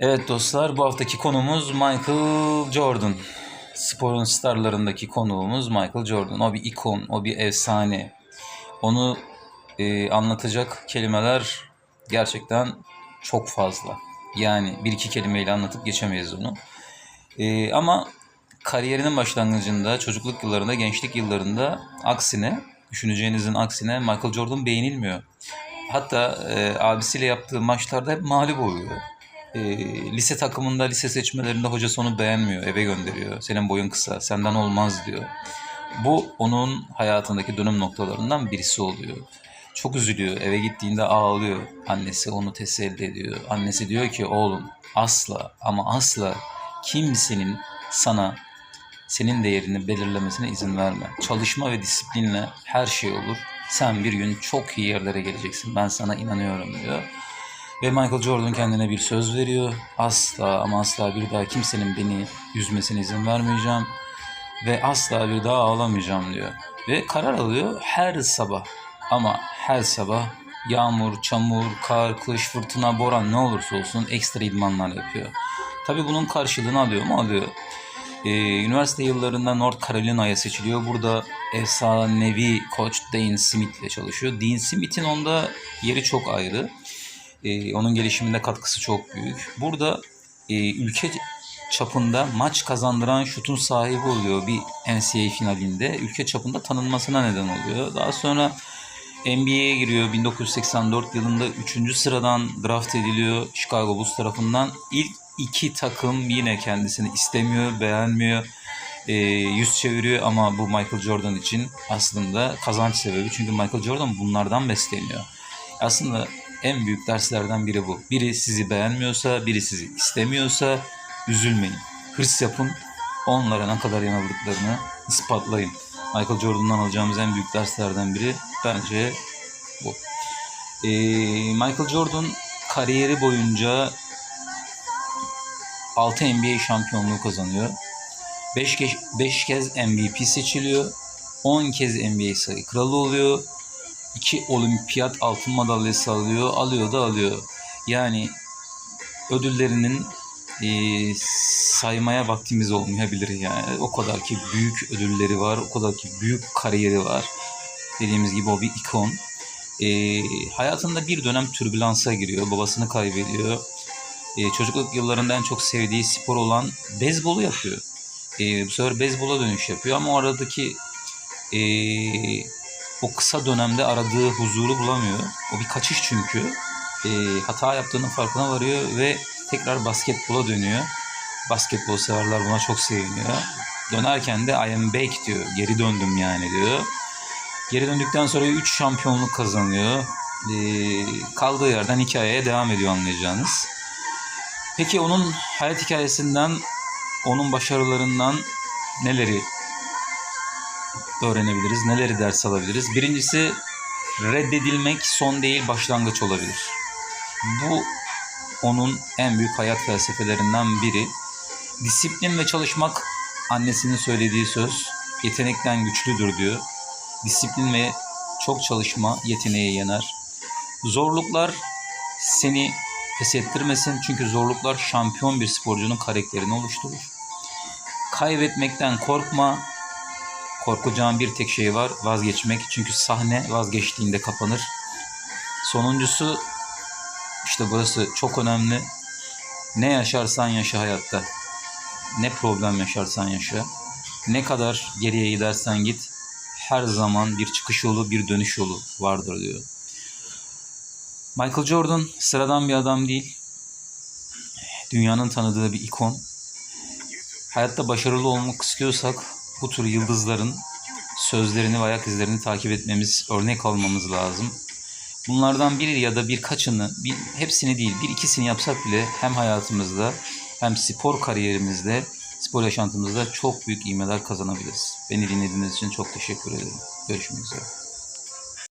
Evet dostlar bu haftaki konumuz Michael Jordan. Sporun starlarındaki konuğumuz Michael Jordan. O bir ikon, o bir efsane. Onu e, anlatacak kelimeler gerçekten çok fazla. Yani bir iki kelimeyle anlatıp geçemeyiz onu. E, ama kariyerinin başlangıcında, çocukluk yıllarında, gençlik yıllarında aksine, düşüneceğinizin aksine Michael Jordan beğenilmiyor. Hatta e, abisiyle yaptığı maçlarda hep mağlup oluyor. E, lise takımında, lise seçmelerinde hocası onu beğenmiyor, eve gönderiyor. Senin boyun kısa, senden olmaz diyor. Bu onun hayatındaki dönüm noktalarından birisi oluyor. Çok üzülüyor, eve gittiğinde ağlıyor. Annesi onu teselli ediyor. Annesi diyor ki oğlum asla ama asla kimsenin sana senin değerini belirlemesine izin verme. Çalışma ve disiplinle her şey olur. Sen bir gün çok iyi yerlere geleceksin. Ben sana inanıyorum diyor. Ve Michael Jordan kendine bir söz veriyor. Asla ama asla bir daha kimsenin beni üzmesine izin vermeyeceğim. Ve asla bir daha ağlamayacağım diyor. Ve karar alıyor her sabah. Ama her sabah yağmur, çamur, kar, kış, fırtına, boran ne olursa olsun ekstra idmanlar yapıyor. Tabii bunun karşılığını alıyor mu? Alıyor. Ee, üniversite yıllarında North Carolina'ya seçiliyor. Burada efsanevi koç Dane Smith ile çalışıyor. Dean Smith'in onda yeri çok ayrı. Ee, onun gelişiminde katkısı çok büyük. Burada e, ülke çapında maç kazandıran şutun sahibi oluyor bir NCAA finalinde. Ülke çapında tanınmasına neden oluyor. Daha sonra NBA'ye giriyor. 1984 yılında 3. sıradan draft ediliyor Chicago Bulls tarafından. İlk iki takım yine kendisini istemiyor, beğenmiyor. E, yüz çeviriyor ama bu Michael Jordan için aslında kazanç sebebi. Çünkü Michael Jordan bunlardan besleniyor. Aslında en büyük derslerden biri bu. Biri sizi beğenmiyorsa, biri sizi istemiyorsa üzülmeyin. Hırs yapın. Onlara ne kadar yanıldıklarını ispatlayın. Michael Jordan'dan alacağımız en büyük derslerden biri bence bu. Ee, Michael Jordan kariyeri boyunca 6 NBA şampiyonluğu kazanıyor. 5 kez, 5 kez MVP seçiliyor. 10 kez NBA sayı kralı oluyor. 2 olimpiyat altın madalyası alıyor. Alıyor da alıyor. Yani ödüllerinin e, saymaya vaktimiz olmayabilir yani. O kadar ki büyük ödülleri var. O kadar ki büyük kariyeri var. Dediğimiz gibi o bir ikon. E, hayatında bir dönem türbülansa giriyor. Babasını kaybediyor e, çocukluk yıllarında en çok sevdiği spor olan beyzbolu yapıyor. E, bu sefer beyzbola dönüş yapıyor ama o aradaki e, o kısa dönemde aradığı huzuru bulamıyor. O bir kaçış çünkü. E, hata yaptığının farkına varıyor ve tekrar basketbola dönüyor. Basketbol severler buna çok seviniyor. Dönerken de I am back diyor. Geri döndüm yani diyor. Geri döndükten sonra 3 şampiyonluk kazanıyor. E, kaldığı yerden hikayeye devam ediyor anlayacağınız. Peki onun hayat hikayesinden, onun başarılarından neleri öğrenebiliriz, neleri ders alabiliriz? Birincisi reddedilmek son değil başlangıç olabilir. Bu onun en büyük hayat felsefelerinden biri. Disiplin ve çalışmak annesinin söylediği söz yetenekten güçlüdür diyor. Disiplin ve çok çalışma yeteneği yener. Zorluklar seni pes ettirmesin çünkü zorluklar şampiyon bir sporcunun karakterini oluşturur. Kaybetmekten korkma. Korkacağın bir tek şey var vazgeçmek. Çünkü sahne vazgeçtiğinde kapanır. Sonuncusu işte burası çok önemli. Ne yaşarsan yaşa hayatta. Ne problem yaşarsan yaşa. Ne kadar geriye gidersen git. Her zaman bir çıkış yolu, bir dönüş yolu vardır diyor. Michael Jordan sıradan bir adam değil. Dünyanın tanıdığı bir ikon. Hayatta başarılı olmak istiyorsak bu tür yıldızların sözlerini ve ayak izlerini takip etmemiz, örnek almamız lazım. Bunlardan biri ya da birkaçını, bir, hepsini değil, bir ikisini yapsak bile hem hayatımızda hem spor kariyerimizde, spor yaşantımızda çok büyük ivmeler kazanabiliriz. Beni dinlediğiniz için çok teşekkür ederim. Görüşmek üzere.